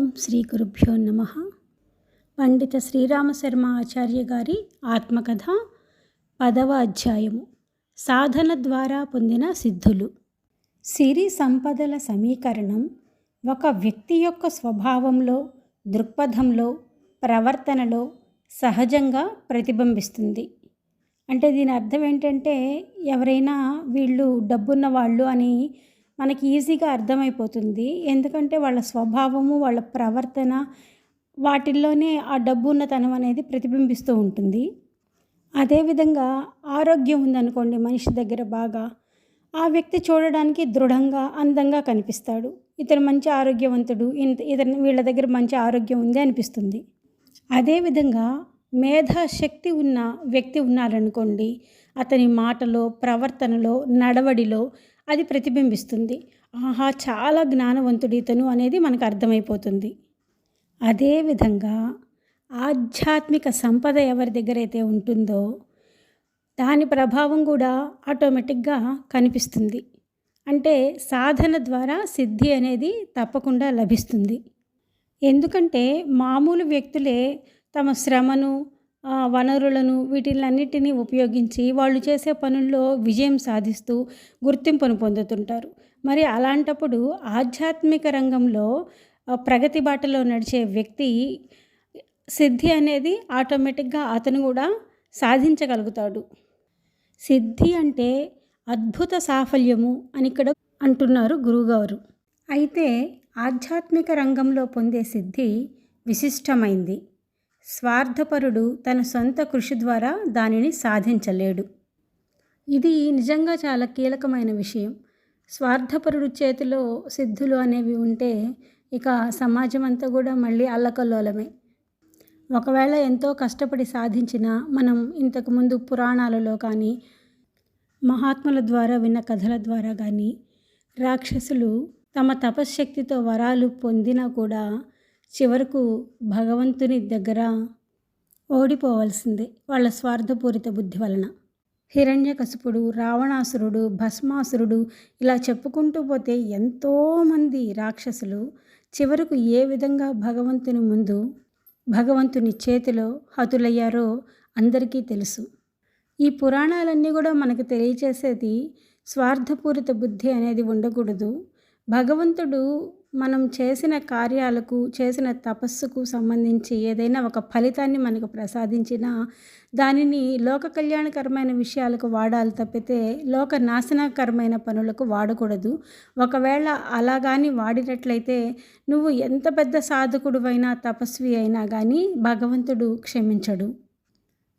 ఓం శ్రీ గురుభ్యో నమ. పండిత శ్రీరామశర్మ ఆచార్య గారి ఆత్మకథ పదవ అధ్యాయము. సాధన ద్వారా పొందిన సిద్ధులు. సిరి సంపదల సమీకరణం ఒక వ్యక్తి యొక్క స్వభావంలో దృక్పథంలో ప్రవర్తనలో సహజంగా ప్రతిబింబిస్తుంది. అంటే దీని అర్థం ఏంటంటే ఎవరైనా వీళ్ళు డబ్బున్న వాళ్ళు అని మనకి ఈజీగా అర్థమైపోతుంది. ఎందుకంటే వాళ్ళ స్వభావము వాళ్ళ ప్రవర్తన వాటిల్లోనే ఆ డబ్బు ఉన్నతనం అనేది ప్రతిబింబిస్తూ ఉంటుంది. అదేవిధంగా ఆరోగ్యం ఉందనుకోండి మనిషి దగ్గర బాగా ఆ వ్యక్తి చూడడానికి దృఢంగా అందంగా కనిపిస్తాడు. ఇతను మంచి ఆరోగ్యవంతుడు ఇంత ఇతను వీళ్ళ దగ్గర మంచి ఆరోగ్యం ఉంది అనిపిస్తుంది. అదేవిధంగా మేధాశక్తి ఉన్న వ్యక్తి ఉన్నారనుకోండి అతని మాటలో ప్రవర్తనలో నడవడిలో అది ప్రతిబింబిస్తుంది. ఆహా చాలా జ్ఞానవంతుడితను అనేది మనకు అర్థమైపోతుంది. అదేవిధంగా ఆధ్యాత్మిక సంపద ఎవరి దగ్గర అయితే ఉంటుందో దాని ప్రభావం కూడా ఆటోమేటిక్గా కనిపిస్తుంది. అంటే సాధన ద్వారా సిద్ధి అనేది తప్పకుండా లభిస్తుంది. ఎందుకంటే మామూలు వ్యక్తులే తమ శ్రమను వనరులను వీటిలన్నిటినీ ఉపయోగించి వాళ్ళు చేసే పనుల్లో విజయం సాధిస్తూ గుర్తింపును పొందుతుంటారు. మరి అలాంటప్పుడు ఆధ్యాత్మిక రంగంలో ప్రగతి బాటలో నడిచే వ్యక్తి సిద్ధి అనేది ఆటోమేటిక్గా అతను కూడా సాధించగలుగుతాడు. సిద్ధి అంటే అద్భుత సాఫల్యము అని ఇక్కడ అంటున్నారు గురువుగారు. అయితే ఆధ్యాత్మిక రంగంలో పొందే సిద్ధి విశిష్టమైంది. స్వార్థపరుడు తన సొంత కృషి ద్వారా దానిని సాధించలేడు. ఇది నిజంగా చాలా కీలకమైన విషయం. స్వార్థపరుడు చేతిలో సిద్ధులు అనేవి ఉంటే ఇక సమాజం అంతా కూడా మళ్ళీ అల్లకల్లోలమే. ఒకవేళ ఎంతో కష్టపడి సాధించిన మనం ఇంతకుముందు పురాణాలలో కానీ మహాత్ముల ద్వారా విన్న కథల ద్వారా కానీ రాక్షసులు తమ తపశ్శక్తితో వరాలు పొందినా కూడా చివరకు భగవంతుని దగ్గర ఓడిపోవలసిందే వాళ్ళ స్వార్థపూరిత బుద్ధి వలన. హిరణ్యకశపుడు రావణాసురుడు భస్మాసురుడు ఇలా చెప్పుకుంటూ పోతే ఎంతోమంది రాక్షసులు చివరకు ఏ విధంగా భగవంతుని ముందు భగవంతుని చేతిలో హతులయ్యారో అందరికీ తెలుసు. ఈ పురాణాలన్నీ కూడా మనకు తెలియచేసేది స్వార్థపూరిత బుద్ధి అనేది ఉండకూడదు. భగవంతుడు మనం చేసిన కార్యాలకు చేసిన తపస్సుకు సంబంధించి ఏదైనా ఒక ఫలితాన్ని మనకు ప్రసాదించినా దానిని లోక కళ్యాణకరమైన విషయాలకు వాడాలి తప్పితే లోక నాశనకరమైన పనులకు వాడకూడదు. ఒకవేళ అలా కానీ వాడినట్లయితే నువ్వు ఎంత పెద్ద సాధకుడువైనా తపస్వి అయినా కానీ భగవంతుడు క్షమించడు.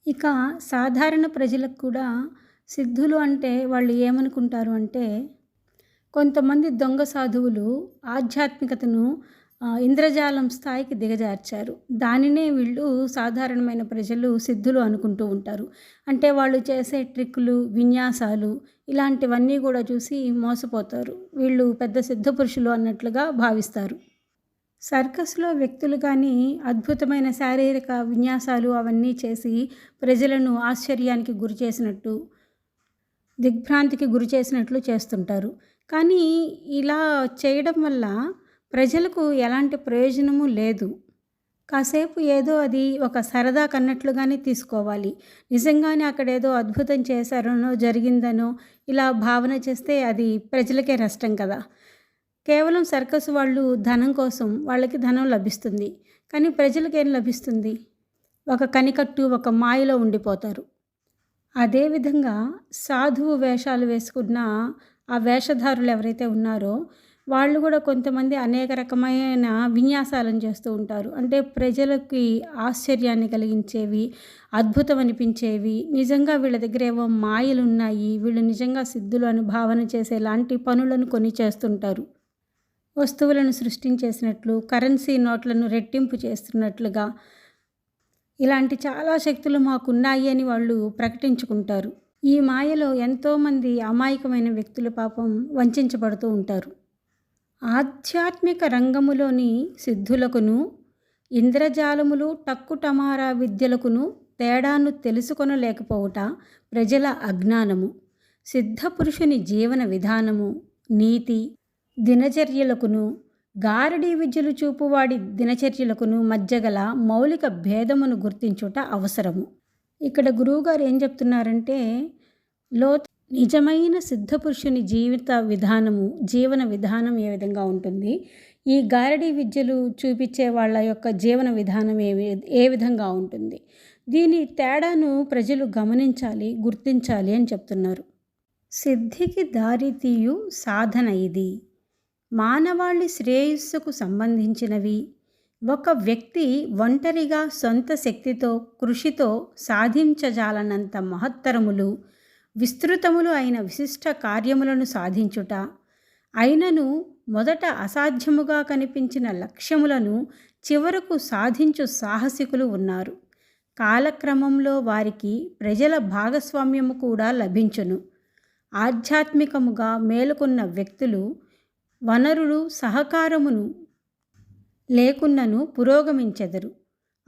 ఇక సాధారణ ప్రజలకు కూడా సిద్ధులు అంటే వాళ్ళు ఏమనుకుంటారు అంటే కొంతమంది దొంగ సాధువులు ఆధ్యాత్మికతను ఇంద్రజాలం స్థాయికి దిగజార్చారు. దానినే వీళ్ళు సాధారణమైన ప్రజలు సిద్ధులు అనుకుంటూ ఉంటారు. అంటే వాళ్ళు చేసే ట్రిక్కులు విన్యాసాలు ఇలాంటివన్నీ కూడా చూసి మోసపోతారు. వీళ్ళు పెద్ద సిద్ధ పురుషులు అన్నట్లుగా భావిస్తారు. సర్కస్లో వ్యక్తులు కానీ అద్భుతమైన శారీరక విన్యాసాలు అవన్నీ చేసి ప్రజలను ఆశ్చర్యానికి గురి చేసినట్టు దిగ్భ్రాంతికి గురి చేసినట్లు చేస్తుంటారు. కానీ ఇలా చేయడం వల్ల ప్రజలకు ఎలాంటి ప్రయోజనము లేదు. కాసేపు ఏదో అది ఒక సరదా కన్నట్లుగానే తీసుకోవాలి. నిజంగానే అక్కడ ఏదో అద్భుతం చేశారనో జరిగిందనో ఇలా భావన చేస్తే అది ప్రజలకే నష్టం కదా. కేవలం సర్కస్ వాళ్ళు ధనం కోసం వాళ్ళకి ధనం లభిస్తుంది. కానీ ప్రజలకేం లభిస్తుంది? ఒక కనికట్టు ఒక మాయలో ఉండిపోతారు. అదేవిధంగా సాధువు వేషాలు వేసుకున్న ఆ వేషధారులు ఎవరైతే ఉన్నారో వాళ్ళు కూడా కొంతమంది అనేక రకమైన విన్యాసాలను చేస్తూ ఉంటారు. అంటే ప్రజలకి ఆశ్చర్యాన్ని కలిగించేవి అద్భుతం అనిపించేవి నిజంగా వీళ్ళ దగ్గర ఏవో మాయలు ఉన్నాయి వీళ్ళు నిజంగా సిద్ధులు అని భావన చేసేలాంటి పనులను కొన్ని చేస్తుంటారు. వస్తువులను సృష్టించేసినట్లు కరెన్సీ నోట్లను రెట్టింపు చేస్తున్నట్లుగా ఇలాంటి చాలా శక్తులు మాకున్నాయి అని వాళ్ళు ప్రకటించుకుంటారు. ఈ మాయలో ఎంతోమంది అమాయకమైన వ్యక్తులు పాపం వంచబడుతూ ఉంటారు. ఆధ్యాత్మిక రంగములోని సిద్ధులకును ఇంద్రజాలములు టక్కుటమారా విద్యలకును తేడాను తెలుసుకొనలేకపోవుట ప్రజల అజ్ఞానము. సిద్ధపురుషుని జీవన విధానము నీతి దినచర్యలకును గారడీ విద్యలు చూపువాడి దినచర్యలకును మధ్యగల మౌలిక భేదమును గుర్తించుట అవసరము. ఇక్కడ గురువుగారు ఏం చెప్తున్నారంటే లో నిజమైన సిద్ధపురుషుని జీవిత విధానము జీవన విధానం ఏ విధంగా ఉంటుంది? ఈ గారడీ విద్యలు చూపించే వాళ్ళ యొక్క జీవన విధానం ఏ ఏ విధంగా ఉంటుంది? దీని తేడాను ప్రజలు గమనించాలి గుర్తించాలి అని చెప్తున్నారు. సిద్ధికి దారితీయు సాధన ఇది. మానవాళి శ్రేయస్సుకు సంబంధించినవి. ఒక వ్యక్తి ఒంటరిగా సొంత శక్తితో కృషితో సాధించజాలనంత మహత్తరములు విస్తృతములు అయిన విశిష్ట కార్యములను సాధించుట అయినను మొదట అసాధ్యముగా కనిపించిన లక్ష్యములను చివరకు సాధించు సాహసికులు ఉన్నారు. కాలక్రమంలో వారికి ప్రజల భాగస్వామ్యము కూడా లభించును. ఆధ్యాత్మికముగా మేలుకున్న వ్యక్తులు వనరులు సహకారమును లేకున్నను పురోగమించెదరు.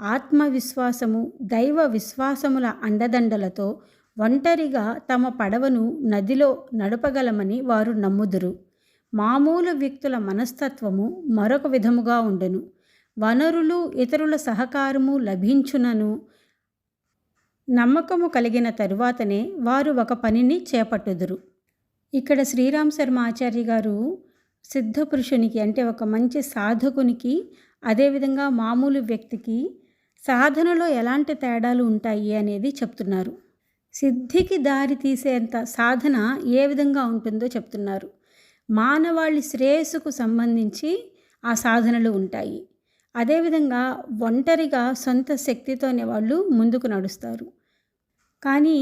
ఆత్మవిశ్వాసము దైవ విశ్వాసముల అండదండలతో ఒంటరిగా తమ పడవను నదిలో నడపగలమని వారు నమ్ముదురు. మామూలు వ్యక్తుల మనస్తత్వము మరొక విధముగా ఉండెను. వనరులు ఇతరుల సహకారము లభించునను నమ్మకము కలిగిన తరువాతనే వారు ఒక పనిని చేపట్టుదురు. ఇక్కడ శ్రీరామ్ శర్మ ఆచార్య గారు సిద్ధపురుషునికి అంటే ఒక మంచి సాధకునికి అదేవిధంగా మామూలు వ్యక్తికి సాధనలో ఎలాంటి తేడాలు ఉంటాయి అనేది చెప్తున్నారు. సిద్ధికి దారి తీసేంత సాధన ఏ విధంగా ఉంటుందో చెప్తున్నారు. మానవాళి శ్రేయస్సుకు సంబంధించి ఆ సాధనలు ఉంటాయి. అదేవిధంగా ఒంటరిగా సొంత శక్తితోనే వాళ్ళు ముందుకు నడుస్తారు. కానీ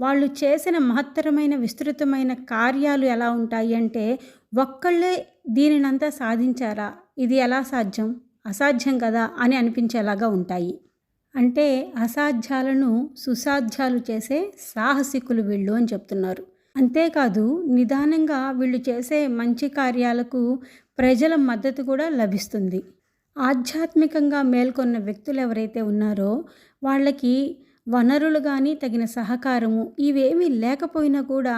వాళ్ళు చేసిన మహత్తరమైన విస్తృతమైన కార్యాలు ఎలా ఉంటాయి అంటే ఒక్కళ్ళే దీనినంతా సాధించారా? ఇది ఎలా సాధ్యం? అసాధ్యం కదా? అని అనిపించేలాగా ఉంటాయి. అంటే అసాధ్యాలను సుసాధ్యాలు చేసే సాహసికులు వీళ్ళు అని చెప్తున్నారు. అంతేకాదు నిదానంగా వీళ్ళు చేసే మంచి కార్యాలకు ప్రజల మద్దతు కూడా లభిస్తుంది. ఆధ్యాత్మికంగా మేల్కొన్న వ్యక్తులు ఎవరైతే ఉన్నారో వాళ్ళకి వనరులు కానీ తగిన సహకారము ఇవేమీ లేకపోయినా కూడా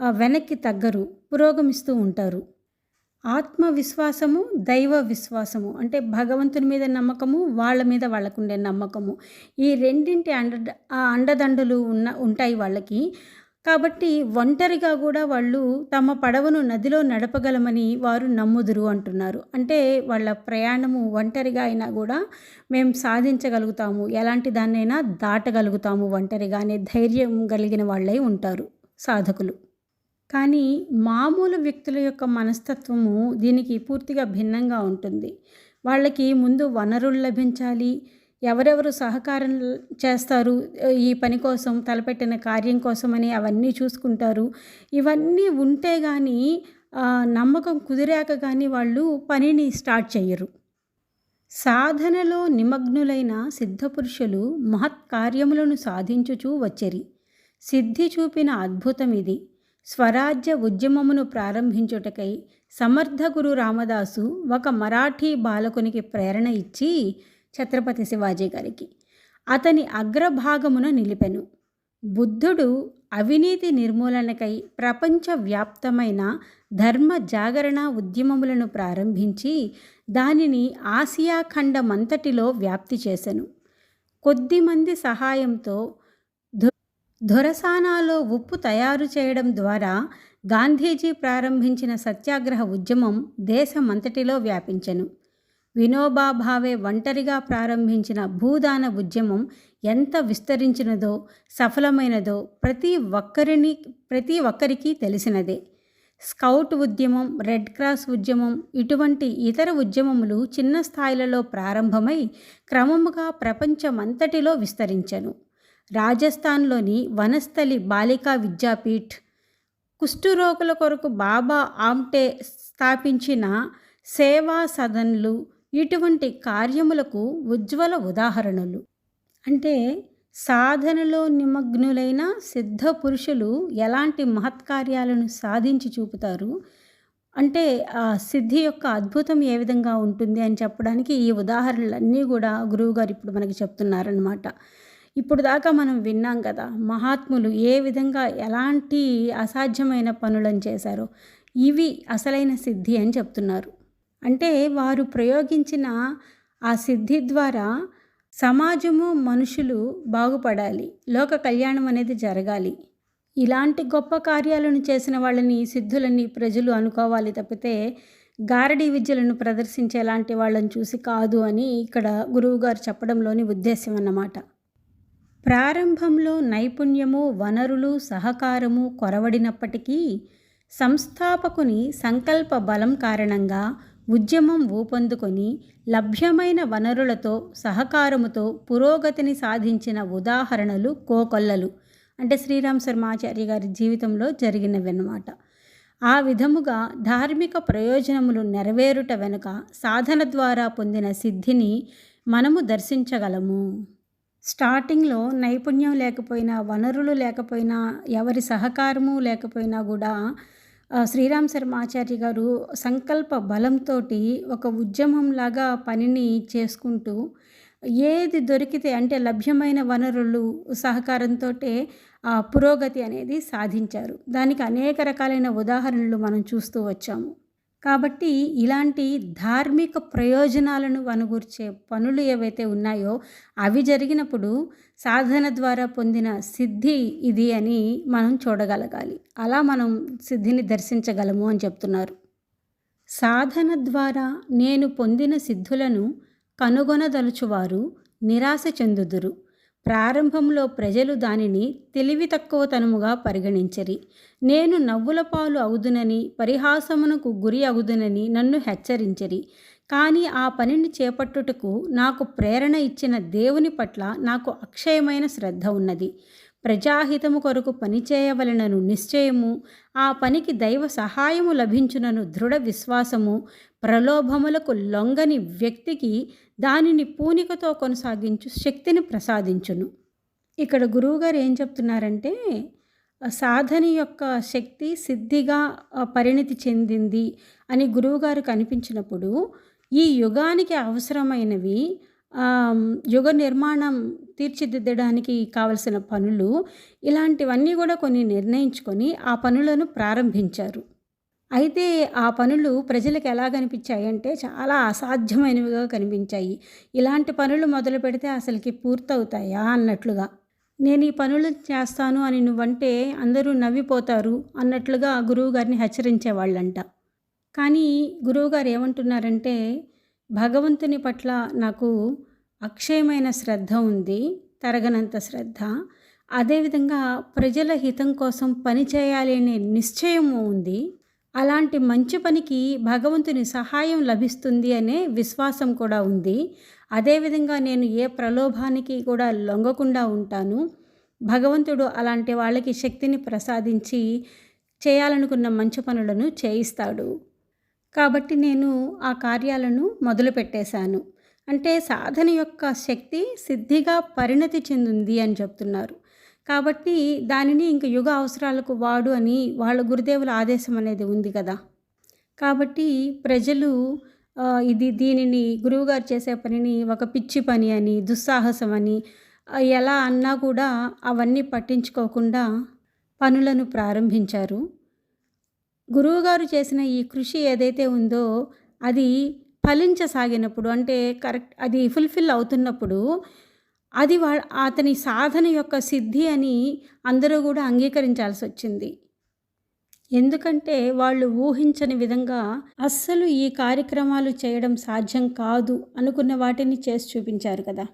వెనక్కి తగ్గరు పురోగమిస్తూ ఉంటారు. ఆత్మవిశ్వాసము దైవ విశ్వాసము అంటే భగవంతుని మీద నమ్మకము వాళ్ళ మీద వాళ్ళకుండే నమ్మకము ఈ రెండింటి అండ ఆ అండదండలు ఉన్న ఉంటాయి వాళ్ళకి. కాబట్టి ఒంటరిగా కూడా వాళ్ళు తమ పడవను నదిలో నడపగలమని వారు నమ్ముదురు అంటున్నారు. అంటే వాళ్ళ ప్రయాణము ఒంటరిగా అయినా కూడా మేము సాధించగలుగుతాము. ఎలాంటి దాన్నైనా దాటగలుగుతాము ఒంటరిగా అనే ధైర్యం కలిగిన వాళ్ళై ఉంటారు సాధకులు. కానీ మామూలు వ్యక్తుల యొక్క మనస్తత్వము దీనికి పూర్తిగా భిన్నంగా ఉంటుంది. వాళ్ళకి ముందు వనరులు లభించాలి ఎవరెవరు సహకారం చేస్తారు ఈ పని కోసం తలపెట్టిన కార్యం కోసమని అవన్నీ చూసుకుంటారు. ఇవన్నీ ఉంటే కానీ నమ్మకం కుదిరాక కానీ వాళ్ళు పనిని స్టార్ట్ చేయరు సాధనలో నిమగ్నులైన సిద్ధపురుషులు మహత్ కార్యములను సాధించుచూ వచ్చరి. సిద్ధి చూపిన అద్భుతం ఇది. స్వరాజ్య ఉద్యమమును ప్రారంభించుటకై సమర్థ గురు రామదాసు ఒక మరాఠీ బాలకునికి ప్రేరణ ఇచ్చి ఛత్రపతి శివాజీ గారికి. అతని అగ్రభాగమున నిలిపెను. బుద్ధుడు అవినీతి నిర్మూలనకై ప్రపంచవ్యాప్తమైన ధర్మ జాగరణ ఉద్యమములను ప్రారంభించి దానిని ఆసియా ఖండమంతటిలో వ్యాప్తి చేసెను. కొద్దిమంది సహాయంతో ధొరసానాలో ఉప్పు తయారు చేయడం ద్వారా గాంధీజీ ప్రారంభించిన సత్యాగ్రహ ఉద్యమం దేశమంతటిలో వ్యాపించెను. వినోబా భావే ఒంటరిగా ప్రారంభించిన భూదాన ఉద్యమం ఎంత విస్తరించినదో సఫలమైనదో ప్రతి ఒక్కరిని ప్రతి ఒక్కరికి తెలిసినదే. స్కౌట్ ఉద్యమం రెడ్ క్రాస్ ఉద్యమం ఇటువంటి ఇతర ఉద్యమములు చిన్న స్థాయిలలో ప్రారంభమై క్రమముగా ప్రపంచమంతటిలో విస్తరించెను. రాజస్థాన్లోని వనస్థలి బాలికా విద్యాపీఠ్ కుష్ఠురోగుల కొరకు బాబా ఆమ్టే స్థాపించిన సేవా సదన్లు ఇటువంటి కార్యములకు ఉజ్వల ఉదాహరణలు. అంటే సాధనలో నిమగ్నులైన సిద్ధ పురుషులు ఎలాంటి మహత్కార్యాలను సాధించి చూపుతారు? అంటే ఆ సిద్ధి యొక్క అద్భుతం ఏ విధంగా ఉంటుంది అని చెప్పడానికి ఈ ఉదాహరణలన్నీ కూడా గురువుగారు ఇప్పుడు మనకి చెప్తున్నారనమాట ఇప్పుడు దాకా మనం విన్నాం కదా మహాత్ములు ఏ విధంగా ఎలాంటి అసాధ్యమైన పనులను చేశారో ఇవి అసలైన సిద్ధి అని చెప్తున్నారు. అంటే వారు ప్రయోగించిన ఆ సిద్ధి ద్వారా సమాజము మనుషులు బాగుపడాలి. లోక కళ్యాణం అనేది జరగాలి. ఇలాంటి గొప్ప కార్యాలను చేసిన వాళ్ళని సిద్ధులని ప్రజలు అనుకోవాలి తప్పితే గారడీ విద్యలను ప్రదర్శించేలాంటి వాళ్ళని చూసి కాదు అని ఇక్కడ గురువుగారు చెప్పడంలోని ఉద్దేశం అన్నమాట. ప్రారంభంలో నైపుణ్యము వనరులు సహకారము కొరవడినప్పటికీ సంస్థాపకుని సంకల్ప బలం కారణంగా ఉద్యమం ఊపందుకొని లభ్యమైన వనరులతో సహకారముతో పురోగతిని సాధించిన ఉదాహరణలు కోకొల్లలు. అంటే శ్రీరామ్ శర్మాచార్య గారి జీవితంలో జరిగినవన్నమాట. ఆ విధముగా ధార్మిక ప్రయోజనములు నెరవేరుట వెనుక సాధన ద్వారా పొందిన సిద్ధిని మనము దర్శించగలము. స్టార్టింగ్లో నైపుణ్యం లేకపోయినా వనరులు లేకపోయినా ఎవరి సహకారము లేకపోయినా కూడా శ్రీరామ్ శర్మ ఆచార్య గారు సంకల్ప బలంతో ఒక ఉద్యమంలాగా పనిని చేసుకుంటూ ఏది దొరికితే అంటే లభ్యమైన వనరులు సహకారంతో పురోగతి అనేది సాధించారు. దానికి అనేక రకాలైన ఉదాహరణలు మనం చూస్తూ వచ్చాము. కాబట్టి ఇలాంటి ధార్మిక ప్రయోజనాలను వనగూర్చే పనులు ఏవైతే ఉన్నాయో అవి జరిగినప్పుడు సాధన ద్వారా పొందిన సిద్ధి ఇది అని మనం చూడగలగాలి. అలా మనం సిద్ధిని దర్శించగలము అని చెప్తున్నారు. సాధన ద్వారా నేను పొందిన సిద్ధులను కనుగొనదలుచువారు నిరాశ చెందుదురు. ప్రారంభంలో ప్రజలు దానిని తెలివి తక్కువతనముగా పరిగణించరి. నేను నవ్వుల పాలు అవుదునని పరిహాసమునకు గురి అవుదునని నన్ను హెచ్చరించరి. కానీ ఆ పనిని చేపట్టుటకు నాకు ప్రేరణ ఇచ్చిన దేవుని పట్ల నాకు అక్షయమైన శ్రద్ధ ఉన్నది. ప్రజాహితము కొరకు పనిచేయవలనను నిశ్చయము ఆ పనికి దైవ సహాయము లభించునను దృఢ విశ్వాసము ప్రలోభములకు లొంగని వ్యక్తికి దానిని పూనికతో కొనసాగించు శక్తిని ప్రసాదించును. ఇక్కడ గురువుగారు ఏం చెప్తున్నారంటే సాధన యొక్క శక్తి సిద్ధిగా పరిణితి చెందింది అని గురువుగారు కనిపించినప్పుడు ఈ యుగానికి అవసరమైనవి యుగ నిర్మాణం తీర్చిదిద్దడానికి కావలసిన పనులు ఇలాంటివన్నీ కూడా కొన్ని నిర్ణయించుకొని ఆ పనులను ప్రారంభించారు. అయితే ఆ పనులు ప్రజలకు ఎలా కనిపించాయంటే చాలా అసాధ్యమైనవిగా కనిపించాయి. ఇలాంటి పనులు మొదలు పెడితే అసలుకి పూర్తవుతాయా అన్నట్లుగా. నేను ఈ పనులు చేస్తాను అని నువ్వంటే అందరూ నవ్విపోతారు అన్నట్లుగా గురువుగారిని హెచ్చరించేవాళ్ళంట. కానీ గురువుగారు ఏమంటున్నారంటే భగవంతుని పట్ల నాకు అక్షయమైన శ్రద్ధ ఉంది తరగనంత శ్రద్ధ. అదేవిధంగా ప్రజల హితం కోసం పనిచేయాలి అనే నిశ్చయము ఉంది. అలాంటి మంచి పనికి భగవంతుని సహాయం లభిస్తుంది అనే విశ్వాసం కూడా ఉంది. అదేవిధంగా నేను ఏ ప్రలోభానికి కూడా లొంగకుండా ఉంటాను. భగవంతుడు అలాంటి వాళ్ళకి శక్తిని ప్రసాదించి చేయాలనుకున్న మంచి పనులను చేయిస్తాడు. కాబట్టి నేను ఆ కార్యాలను మొదలుపెట్టేశాను అంటే సాధన యొక్క శక్తి సిద్ధిగా పరిణతి చెందింది అని చెప్తున్నారు. కాబట్టి దానిని ఇంక యుగ అవసరాలకు వాడు అని వాళ్ళ గురుదేవుల ఆదేశం అనేది ఉంది కదా. కాబట్టి ప్రజలు ఇది దీనిని గురువుగారు చేసే పనిని ఒక పిచ్చి పని అని దుస్సాహసం అని ఎలా అన్నా కూడా అవన్నీ పట్టించుకోకుండా పనులను ప్రారంభించారు. గురువుగారు చేసిన ఈ కృషి ఏదైతే ఉందో అది ఫలించసాగినప్పుడు అంటే కరెక్ట్ అది ఫుల్ఫిల్ అవుతున్నప్పుడు అది వా అతని సాధన యొక్క సిద్ధి అని అందరూ కూడా అంగీకరించాల్సి వచ్చింది ఎందుకంటే వాళ్ళు ఊహించని విధంగా అస్సలు ఈ కార్యక్రమాలు చేయడం సాధ్యం కాదు అనుకున్న వాటిని చేసి చూపించారు కదా.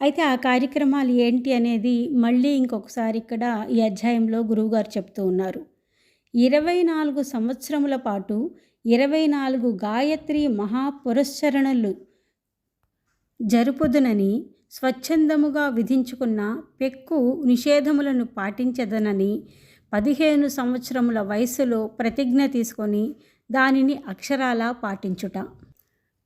అయితే ఆ కార్యక్రమాలు ఏంటి అనేది మళ్ళీ ఇంకొకసారి ఇక్కడ ఈ అధ్యాయంలో గురువుగారు చెప్తూ ఉన్నారు. ఇరవై నాలుగు సంవత్సరముల పాటు ఇరవై నాలుగు గాయత్రి మహాపురశ్చరణలు జరుపుదునని స్వచ్ఛందముగా విధించుకున్న పెక్కు నిషేధములను పాటించదనని పదిహేను సంవత్సరముల వయసులో ప్రతిజ్ఞ తీసుకొని దానిని అక్షరాలా పాటించుట.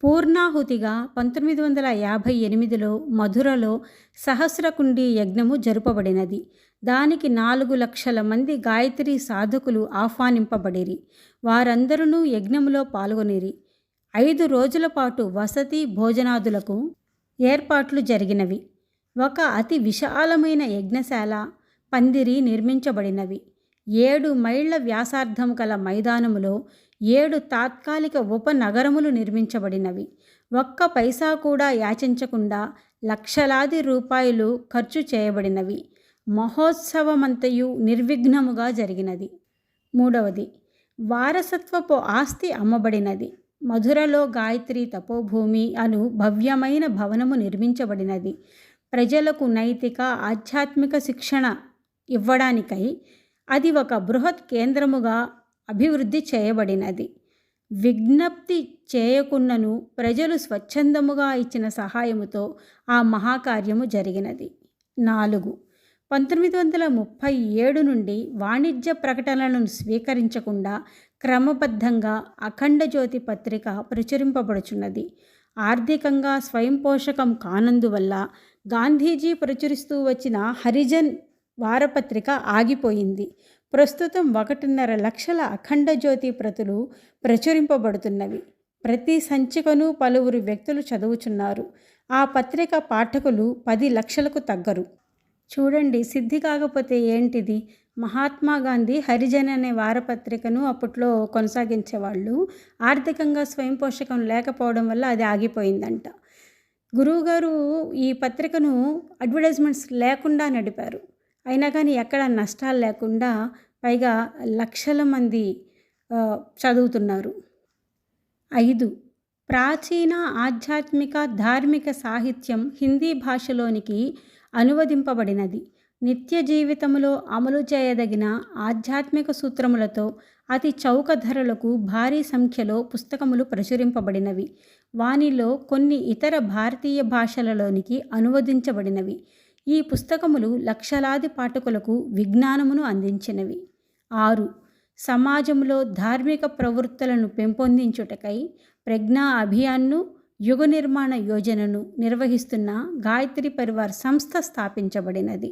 పూర్ణాహుతిగా పంతొమ్మిది వందల యాభై ఎనిమిదిలో మధురలో సహస్రకుండి యజ్ఞము జరుపబడినది. దానికి నాలుగు లక్షల మంది గాయత్రి సాధకులు ఆహ్వానింపబడిరి. వారందరూ యజ్ఞములో పాల్గొనిరి. ఐదు రోజుల పాటు వసతి భోజనాదులకు ఏర్పాట్లు జరిగినవి. ఒక అతి విశాలమైన యజ్ఞశాల పందిరి నిర్మించబడినవి. ఏడు మైళ్ళ వ్యాసార్థం గల మైదానములో ఏడు తాత్కాలిక ఉపనగరములు నిర్మించబడినవి. ఒక్క పైసా కూడా యాచించకుండా లక్షలాది రూపాయలు ఖర్చు చేయబడినవి. మహోత్సవమంతయు నిర్విఘ్నముగా జరిగినది. మూడవది వారసత్వపు ఆస్తి అమ్మబడినది. మధురలో గాయత్రి తపోభూమి అను భవ్యమైన భవనము నిర్మించబడినది. ప్రజలకు నైతిక ఆధ్యాత్మిక శిక్షణ ఇవ్వడానికై అది ఒక బృహత్ కేంద్రముగా అభివృద్ధి చేయబడినది. విజ్ఞప్తి చేయకున్నను ప్రజలు స్వచ్ఛందముగా ఇచ్చిన సహాయముతో ఆ మహాకార్యము జరిగినది. నాలుగు పంతొమ్మిది వందల ముప్పై ఏడు నుండి వాణిజ్య ప్రకటనలను స్వీకరించకుండా క్రమబద్ధంగా అఖండ జ్యోతి పత్రిక ప్రచురింపబడుచున్నది. ఆర్థికంగా స్వయం పోషకం కానందువల్ల గాంధీజీ ప్రచురిస్తూ వచ్చిన హరిజన్ వారపత్రిక ఆగిపోయింది. ప్రస్తుతం ఒకటిన్నర లక్షల అఖండ జ్యోతి ప్రతులు ప్రచురింపబడుతున్నవి. ప్రతి సంచికను పలువురు వ్యక్తులు చదువుచున్నారు. ఆ పత్రిక పాఠకులు పది లక్షలకు తగ్గరు. చూడండి సిద్ధి కాకపోతే ఏంటిది? మహాత్మా గాంధీ హరిజన్ అనే వారపత్రికను అప్పట్లో కొనసాగించేవాళ్ళు. ఆర్థికంగా స్వయం పోషకం లేకపోవడం వల్ల అది ఆగిపోయిందంట. గురువుగారు ఈ పత్రికను అడ్వర్టైజ్మెంట్స్ లేకుండా నడిపారు. అయినా కానీ ఎక్కడ నష్టాలు లేకుండా పైగా లక్షల మంది చదువుతున్నారు. ఐదు. ప్రాచీన ఆధ్యాత్మిక ధార్మిక సాహిత్యం హిందీ భాషలోనికి అనువదింపబడినది. నిత్య జీవితంలో అమలు చేయదగిన ఆధ్యాత్మిక సూత్రములతో అతి చౌక ధరలకు భారీ సంఖ్యలో పుస్తకములు ప్రచురింపబడినవి. వానిలో కొన్ని ఇతర భారతీయ భాషలలోనికి అనువదించబడినవి. ఈ పుస్తకములు లక్షలాది పాఠకులకు విజ్ఞానమును అందించినవి. ఆరు. సమాజంలో ధార్మిక ప్రవృత్తులను పెంపొందించుటకై ప్రజ్ఞా అభియాన్ను యుగ నిర్మాణ యోజనను నిర్వహిస్తున్న గాయత్రి పరివార్ సంస్థ స్థాపించబడినది.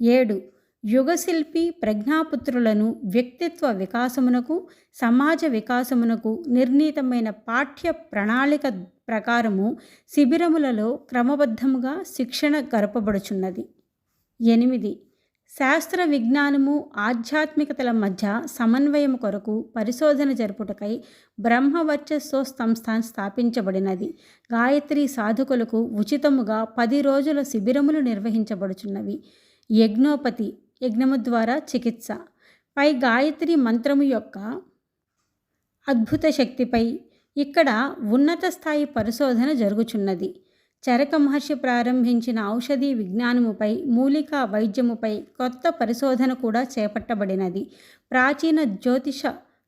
ఏడు యుగశిల్పి ప్రజ్ఞాపుత్రులను వ్యక్తిత్వ వికాసమునకు సమాజ వికాసమునకు నిర్ణీతమైన పాఠ్య ప్రణాళిక ప్రకారము శిబిరములలో క్రమబద్ధముగా శిక్షణ గరపబడుచున్నది ఎనిమిది శాస్త్ర విజ్ఞానము ఆధ్యాత్మికతల మధ్య సమన్వయం కొరకు పరిశోధన జరుపుటకై బ్రహ్మవర్చస్సో సంస్థ స్థాపించబడినది. గాయత్రి సాధకులకు ఉచితముగా పది రోజుల శిబిరములు నిర్వహించబడుచున్నవి. యజ్ఞోపతి యజ్ఞము ద్వారా చికిత్స. పై గాయత్రి మంత్రము యొక్క అద్భుత శక్తిపై ఇక్కడ ఉన్నత స్థాయి పరిశోధన జరుగుచున్నది. చరక మహర్షి ప్రారంభించిన ఔషధీ విజ్ఞానముపై మూలికా వైద్యముపై కొత్త పరిశోధన కూడా చేపట్టబడినది. ప్రాచీన జ్యోతిష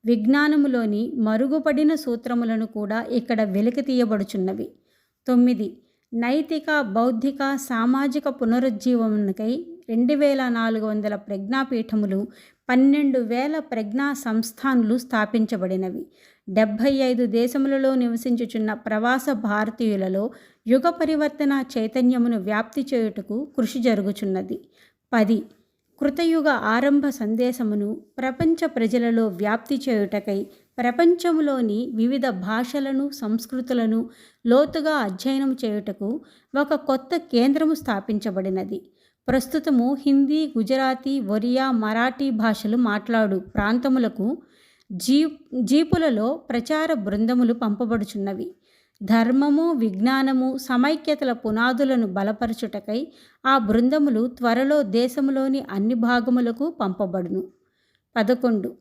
విజ్ఞానములోని మరుగుపడిన సూత్రములను కూడా ఇక్కడ వెలికి తీయబడుచున్నవి. తొమ్మిది. నైతిక బౌద్ధిక సామాజిక పునరుజ్జీవమునకై రెండు వేల నాలుగు వందల ప్రజ్ఞాపీఠములు పన్నెండు వేల ప్రజ్ఞా సంస్థానులు స్థాపించబడినవి. డెబ్భై ఐదు దేశములలో నివసించుచున్న ప్రవాస భారతీయులలో యుగ పరివర్తన చైతన్యమును వ్యాప్తి చేయుటకు కృషి జరుగుచున్నది. పది. కృతయుగ ఆరంభ సందేశమును ప్రపంచ ప్రజలలో వ్యాప్తి చేయుటకై ప్రపంచంలోని వివిధ భాషలను సంస్కృతులను లోతుగా అధ్యయనం చేయుటకు ఒక కొత్త కేంద్రము స్థాపించబడినది. ప్రస్తుతము హిందీ గుజరాతీ ఒరియా మరాఠీ భాషలు మాట్లాడు ప్రాంతములకు జీ జీపులలో ప్రచార బృందములు పంపబడుచున్నవి. ధర్మము విజ్ఞానము సమైక్యతల పునాదులను బలపరచుటకై ఆ బృందములు త్వరలో దేశములోని అన్ని భాగములకు పంపబడును. పదకొండు.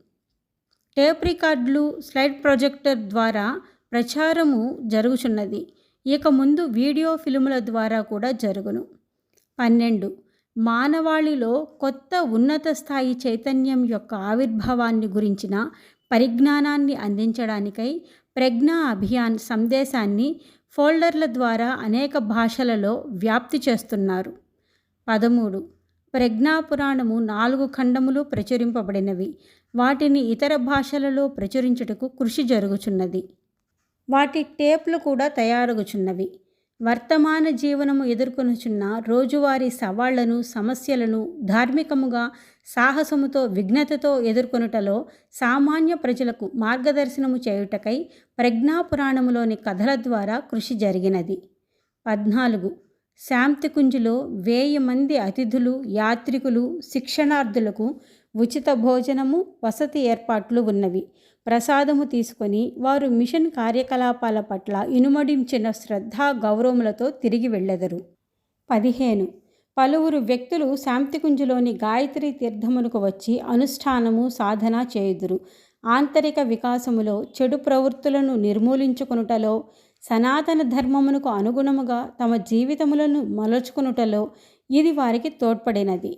టేప్ రికార్డులు స్లైడ్ ప్రొజెక్టర్ ద్వారా ప్రచారము జరుగుచున్నది. ఇక ముందు వీడియో ఫిల్ముల ద్వారా కూడా జరుగును. పన్నెండు. మానవాళిలో కొత్త ఉన్నత స్థాయి చైతన్యం యొక్క ఆవిర్భావాన్ని గురించిన పరిజ్ఞానాన్ని అందించడానికై ప్రజ్ఞా అభియాన్ సందేశాన్ని ఫోల్డర్ల ద్వారా అనేక భాషలలో వ్యాప్తి చేస్తున్నారు. పదమూడు. ప్రజ్ఞాపురాణము నాలుగు ఖండములు ప్రచురింపబడినవి. వాటిని ఇతర భాషలలో ప్రచురించుటకు కృషి జరుగుచున్నది. వాటి టేప్లు కూడా తయారుగుచున్నవి. వర్తమాన జీవనము ఎదుర్కొనుచున్న రోజువారీ సవాళ్ళను సమస్యలను ధార్మికముగా సాహసముతో విఘ్నతతో ఎదుర్కొనుటలో సామాన్య ప్రజలకు మార్గదర్శనము చేయుటకై ప్రజ్ఞాపురాణములోని కథల ద్వారా కృషి జరిగినది. పద్నాలుగు. శాంతికుంజులో వెయ్యి మంది అతిథులు యాత్రికులు శిక్షణార్థులకు ఉచిత భోజనము వసతి ఏర్పాట్లు ఉన్నవి. ప్రసాదము తీసుకొని వారు మిషన్ కార్యకలాపాల పట్ల ఇనుమడించిన శ్రద్ధ గౌరవములతో తిరిగి వెళ్ళెదరు. పదిహేను. పలువురు వ్యక్తులు శాంతికుంజులోని గాయత్రి తీర్థమునకు వచ్చి అనుష్ఠానము సాధన చేయుదురు. ఆంతరిక వికాసములో చెడు ప్రవృత్తులను నిర్మూలించుకొనుటలో సనాతన ధర్మమునకు అనుగుణముగా తమ జీవితములను మలచుకొనుటలో ఇది వారికి తోడ్పడినది.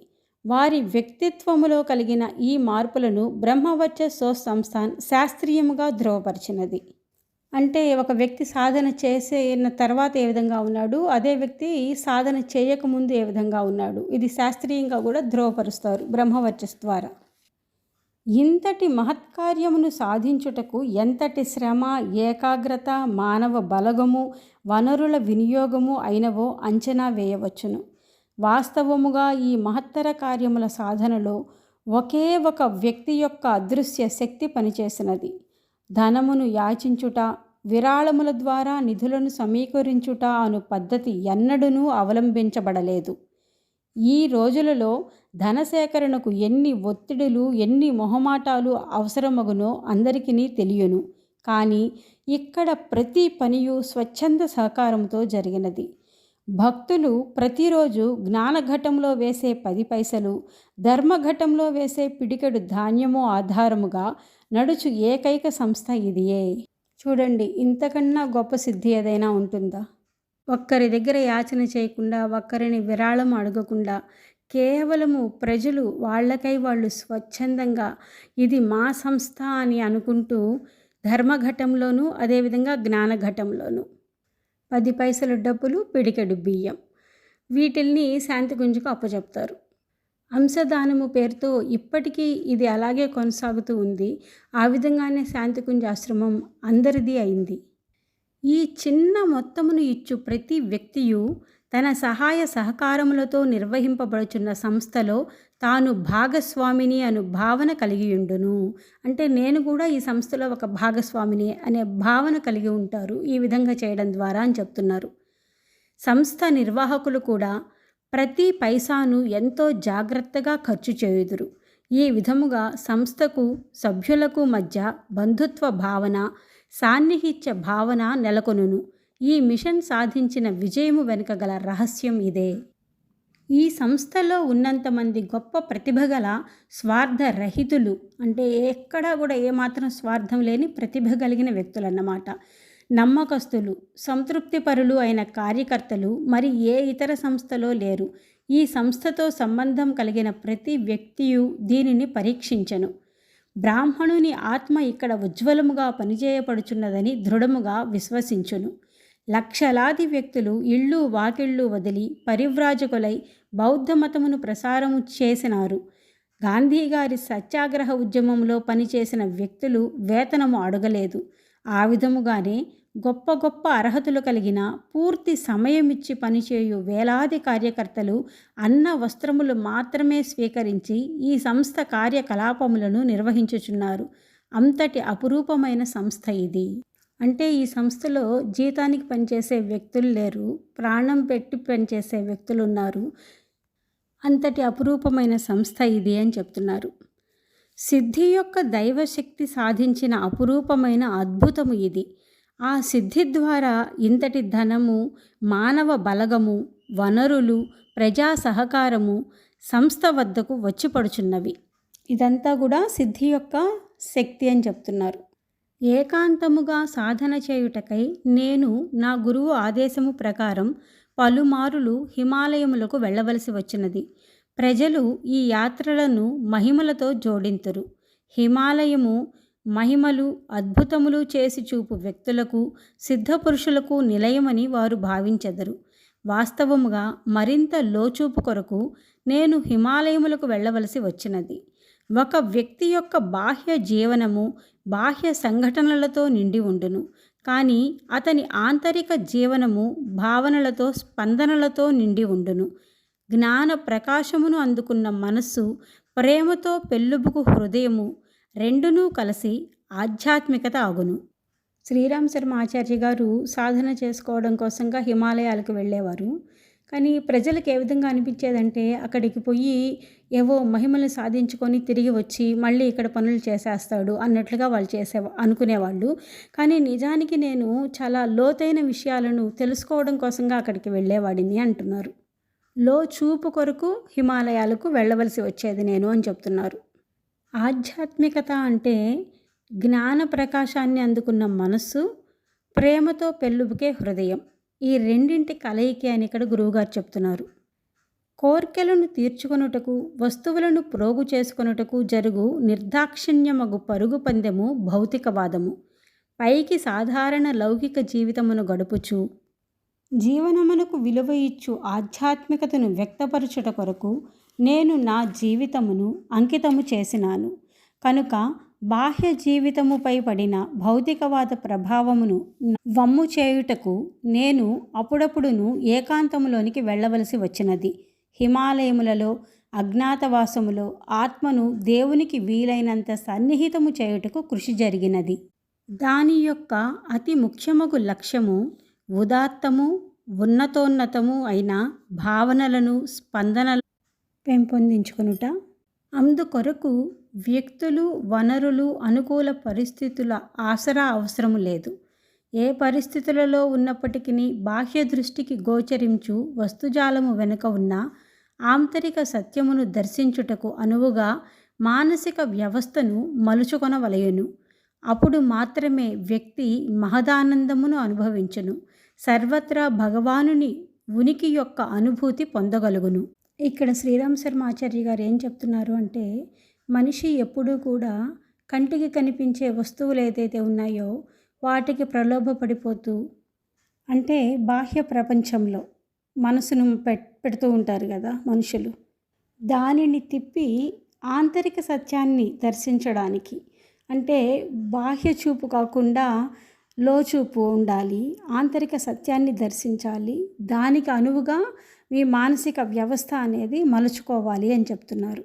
వారి వ్యక్తిత్వములో కలిగిన ఈ మార్పులను బ్రహ్మవర్చస్సో సంస్థాన్ శాస్త్రీయముగా ధృవపరిచినది అంటే ఒక వ్యక్తి సాధన చేసిన తర్వాత ఏ విధంగా ఉన్నాడు అదే వ్యక్తి సాధన చేయకముందు ఏ విధంగా ఉన్నాడు. ఇది శాస్త్రీయంగా కూడా ధృవపరుస్తారు బ్రహ్మవర్చస్ ద్వారా. ఇంతటి మహత్కార్యమును సాధించుటకు ఎంతటి శ్రమ ఏకాగ్రత మానవ బలగము వనరుల వినియోగము అయినవో అంచనా వేయవచ్చును. వాస్తవముగా ఈ మహత్తర కార్యముల సాధనలో ఒకే ఒక వ్యక్తి యొక్క అదృశ్య శక్తి పనిచేసినది. ధనమును యాచించుట విరాళముల ద్వారా నిధులను సమీకరించుట అను పద్ధతి ఎన్నడూనూ అవలంబించబడలేదు. ఈ రోజులలో ధన సేకరణకు ఎన్ని ఒత్తిడులు ఎన్ని మొహమాటాలు అవసరమగునో అందరికీ తెలియను. కానీ ఇక్కడ ప్రతి పనియు స్వచ్ఛంద సహకారంతో జరిగినది. భక్తులు ప్రతిరోజు జ్ఞానఘటంలో వేసే పది పైసలు ధర్మఘటంలో వేసే పిడికెడు ధాన్యము ఆధారముగా నడుచు ఏకైక సంస్థ ఇదియే. చూడండి ఇంతకన్నా గొప్ప సిద్ధి ఏదైనా ఉంటుందా? ఒక్కరి దగ్గర యాచన చేయకుండా ఒక్కరిని విరాళం అడగకుండా కేవలము ప్రజలు వాళ్ళకై వాళ్ళు స్వచ్ఛందంగా ఇది మా సంస్థ అని అనుకుంటూ ధర్మఘటంలోనూ అదేవిధంగా జ్ఞానఘటంలోనూ. పది పైసలు డబ్బులు పిడికెడు బియ్యం. వీటిల్ని శాంతిగుంజుకు అప్పచెప్తారు అంశదానము పేరుతో ఇప్పటికీ ఇది అలాగే కొనసాగుతూ ఉంది. ఆ విధంగానే శాంతికుంజ ఆశ్రమం అందరిది అయింది. ఈ చిన్న మొత్తమును ఇచ్చు ప్రతి వ్యక్తియు తన సహాయ సహకారములతో నిర్వహింపబడుచున్న సంస్థలో తాను భాగస్వామిని అను భావన కలిగియుండును. అంటే నేను కూడా ఈ సంస్థలో ఒక భాగస్వామిని అనే భావన కలిగి ఉంటారు. ఈ విధంగా చేయడం ద్వారా అని చెప్తున్నారు. సంస్థ నిర్వాహకులు కూడా ప్రతి పైసాను ఎంతో జాగ్రత్తగా ఖర్చు చేయుదురు. ఈ విధముగా సంస్థకు సభ్యులకు మధ్య బంధుత్వ భావన సాన్నిహిత్య భావన నెలకొనును. ఈ మిషన్ సాధించిన విజయము వెనుక గల రహస్యం ఇదే. ఈ సంస్థలో ఉన్నంతమంది గొప్ప ప్రతిభ గల స్వార్థరహితులు అంటే ఎక్కడా కూడా ఏమాత్రం స్వార్థం లేని ప్రతిభ కలిగిన వ్యక్తులన్నమాట. నమ్మకస్తులు సంతృప్తిపరులు అయిన కార్యకర్తలు మరి ఏ ఇతర సంస్థలో లేరు. ఈ సంస్థతో సంబంధం కలిగిన ప్రతి వ్యక్తియు దీనిని పరీక్షించను. బ్రాహ్మణుని ఆత్మ ఇక్కడ ఉజ్వలముగా పనిచేయపడుచున్నదని దృఢముగా విశ్వసించును. లక్షలాది వ్యక్తులు ఇళ్ళు వాకిళ్ళు వదిలి పరివ్రాజకులై బౌద్ధ మతమును ప్రసారము చేసినారు. గాంధీ గారి సత్యాగ్రహ ఉద్యమంలో పనిచేసిన వ్యక్తులు వేతనము అడగలేదు. ఆ విధముగానే గొప్ప గొప్ప అర్హతలు కలిగిన పూర్తి సమయమిచ్చి పనిచేయు వేలాది కార్యకర్తలు అన్న వస్త్రములు మాత్రమే స్వీకరించి ఈ సంస్థ కార్యకలాపములను నిర్వహించుచున్నారు. అంతటి అపురూపమైన సంస్థ ఇది. అంటే ఈ సంస్థలో జీతానికి పనిచేసే వ్యక్తులు లేరు ప్రాణం పెట్టి పనిచేసే వ్యక్తులు ఉన్నారు. అంతటి అపురూపమైన సంస్థ ఇది అని చెప్తున్నారు. సిద్ధి యొక్క దైవశక్తి సాధించిన అపురూపమైన అద్భుతము ఇది. ఆ సిద్ధి ద్వారా ఇంతటి ధనము మానవ బలగము వనరులు ప్రజా సహకారము సంస్థ వద్దకు వచ్చిపడుచున్నవి ఇదంతా కూడా సిద్ధి యొక్క శక్తి అని చెప్తున్నారు. ఏకాంతముగా సాధన చేయుటకై నేను నా గురువు ఆదేశము ప్రకారం పలుమారులు హిమాలయములకు వెళ్ళవలసి వచ్చినది. ప్రజలు ఈ యాత్రలను మహిమలతో జోడింతురు. హిమాలయము మహిమలు అద్భుతములు చేసి చూపు వ్యక్తులకు సిద్ధపురుషులకు నిలయమని వారు భావించెదరు. వాస్తవముగా మరింత లోచూపు కొరకు నేను హిమాలయములకు వెళ్ళవలసి వచ్చినది. ఒక వ్యక్తి యొక్క బాహ్య జీవనము బాహ్య సంఘటనలతో నిండి ఉండును. కానీ అతని ఆంతరిక జీవనము భావనలతో స్పందనలతో నిండి ఉండును. జ్ఞాన ప్రకాశమును అందుకున్న మనస్సు ప్రేమతో పెళ్ళుబుకు హృదయము రెండునూ కలిసి ఆధ్యాత్మికత అగును శ్రీరామ్ శర్మ ఆచార్య గారు సాధన చేసుకోవడం కోసంగా హిమాలయాలకు వెళ్ళేవారు. కానీ ప్రజలకు ఏ విధంగా అనిపించేదంటే అక్కడికి పోయి ఏవో మహిమలు సాధించుకొని తిరిగి వచ్చి మళ్ళీ ఇక్కడ పనులు చేసేస్తాడు అన్నట్లుగా వాళ్ళు చేసే అనుకునేవాళ్ళు. కానీ నిజానికి నేను చాలా లోతైన విషయాలను తెలుసుకోవడం కోసంగా అక్కడికి వెళ్ళేవాడిని అంటున్నారు. లో చూపు కొరకు హిమాలయాలకు వెళ్ళవలసి వచ్చేది నేను అని చెప్తున్నారు. ఆధ్యాత్మికత అంటే జ్ఞాన ప్రకాశాన్ని అందుకున్న మనస్సు ప్రేమతో పెళ్ళుబుకే హృదయం. ఈ రెండింటి కలయికే అని ఇక్కడ గురువుగారు చెప్తున్నారు. కోర్కెలను తీర్చుకొనుటకు వస్తువులను ప్రోగు చేసుకొనుటకు జరుగు నిర్దాక్షిణ్యమగు పరుగు పందెము భౌతికవాదము. పైకి సాధారణ లౌకిక జీవితమును గడుపుచు జీవనమునకు విలువ ఇచ్చు ఆధ్యాత్మికతను వ్యక్తపరచుట కొరకు నేను నా జీవితమును అంకితము చేసినాను. కనుక బాహ్య జీవితముపై పడిన భౌతికవాద ప్రభావమును వమ్ము చేయుటకు నేను అప్పుడప్పుడును ఏకాంతములోనికి వెళ్ళవలసి వచ్చినది. హిమాలయములలో అజ్ఞాతవాసములో ఆత్మను దేవునికి వీలైనంత సన్నిహితము చేయుటకు కృషి జరిగినది. దాని యొక్క అతి ముఖ్యమగు లక్ష్యము ఉదాత్తము ఉన్నతోన్నతము అయిన భావనలను స్పందనలు పెంపొందించుకొనుట. అందుకొరకు వ్యక్తులు వనరులు అనుకూల పరిస్థితుల ఆసరా అవసరము లేదు. ఏ పరిస్థితులలో ఉన్నప్పటికీ బాహ్య దృష్టికి గోచరించు వస్తుజాలము వెనుక ఉన్న ఆంతరిక సత్యమును దర్శించుటకు అనువుగా మానసిక వ్యవస్థను మలుచుకొనవలయును అప్పుడు మాత్రమే వ్యక్తి మహదానందమును అనుభవించును. సర్వత్రా భగవానుని ఉనికి యొక్క అనుభూతి పొందగలుగును. ఇక్కడ శ్రీరామ్ శర్మ ఆచార్య గారు ఏం చెప్తున్నారు అంటే మనిషి ఎప్పుడూ కూడా కంటికి కనిపించే వస్తువులు ఏదైతే ఉన్నాయో వాటికి ప్రలోభపడిపోతూ అంటే బాహ్య ప్రపంచంలో మనసును పెట్ పెడుతూ ఉంటారు కదా మనుషులు. దానిని తిప్పి ఆంతరిక సత్యాన్ని దర్శించడానికి అంటే బాహ్య చూపు కాకుండా లోచూపు ఉండాలి ఆంతరిక సత్యాన్ని దర్శించాలి దానికి అనువుగా మీ మానసిక వ్యవస్థ అనేది మలుచుకోవాలి అని చెప్తున్నారు.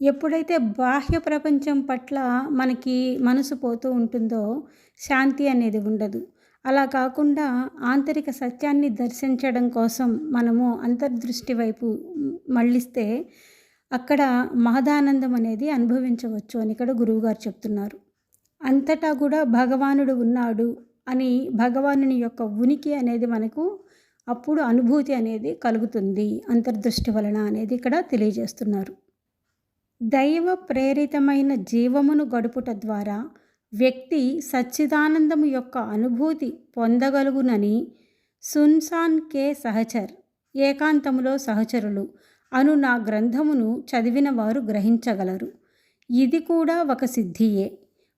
ఎప్పుడైతే బాహ్య ప్రపంచం పట్ల మనకి మనసు పోతూ ఉంటుందో శాంతి అనేది ఉండదు. అలా కాకుండా ఆంతరిక సత్యాన్ని దర్శించడం కోసం మనము అంతర్దృష్టి వైపు మళ్ళిస్తే అక్కడ మహదానందం అనేది అనుభవించవచ్చు అని ఇక్కడ గురువుగారు చెప్తున్నారు. అంతటా కూడా భగవానుడు ఉన్నాడు అని భగవానుని యొక్క ఉనికి అనేది మనకు అప్పుడు అనుభూతి అనేది కలుగుతుంది. అంతర్దృష్టి వలన అనేది ఇక్కడ తెలియజేస్తున్నారు. దైవ ప్రేరితమైన జీవమును గడుపుట ద్వారా వ్యక్తి సచ్చిదానందము యొక్క అనుభూతి పొందగలుగునని సున్సాన్ కే సహచర్ ఏకాంతములో సహచరులు అను నా గ్రంథమును చదివిన వారు గ్రహించగలరు. ఇది కూడా ఒక సిద్ధియే.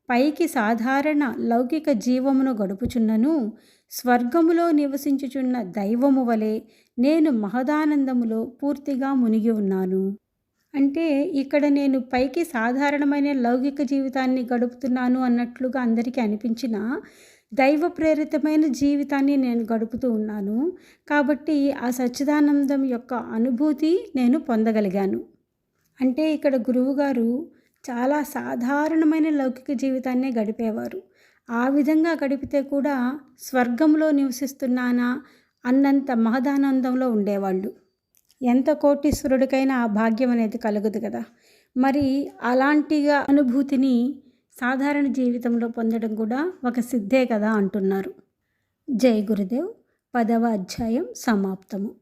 పైకి సాధారణ లౌకిక జీవమును గడుపుచున్నను. స్వర్గములో నివసించుచున్న దైవము వలె నేను మహదానందములో పూర్తిగా మునిగి ఉన్నాను. అంటే ఇక్కడ నేను పైకి సాధారణమైన లౌకిక జీవితాన్ని గడుపుతున్నాను అన్నట్లుగా అందరికీ అనిపించిన దైవ ప్రేరితమైన జీవితాన్ని నేను గడుపుతూ ఉన్నాను. కాబట్టి ఆ సచ్చిదానందం యొక్క అనుభూతి నేను పొందగలిగాను. అంటే ఇక్కడ గురువుగారు చాలా సాధారణమైన లౌకిక జీవితాన్నే గడిపేవారు. ఆ విధంగా గడిపితే కూడా స్వర్గంలో నివసిస్తున్నానా అన్నంత మహదానందంలో ఉండేవాళ్ళు. ఎంత కోటీశ్వరుడికైనా ఆ భాగ్యం అనేది కలగదు కదా. మరి అలాంటిగా అనుభూతిని సాధారణ జీవితంలో పొందడం కూడా ఒక సిద్ధే కదా అంటున్నారు. జై గురుదేవ్. పదవ అధ్యాయం సమాప్తము.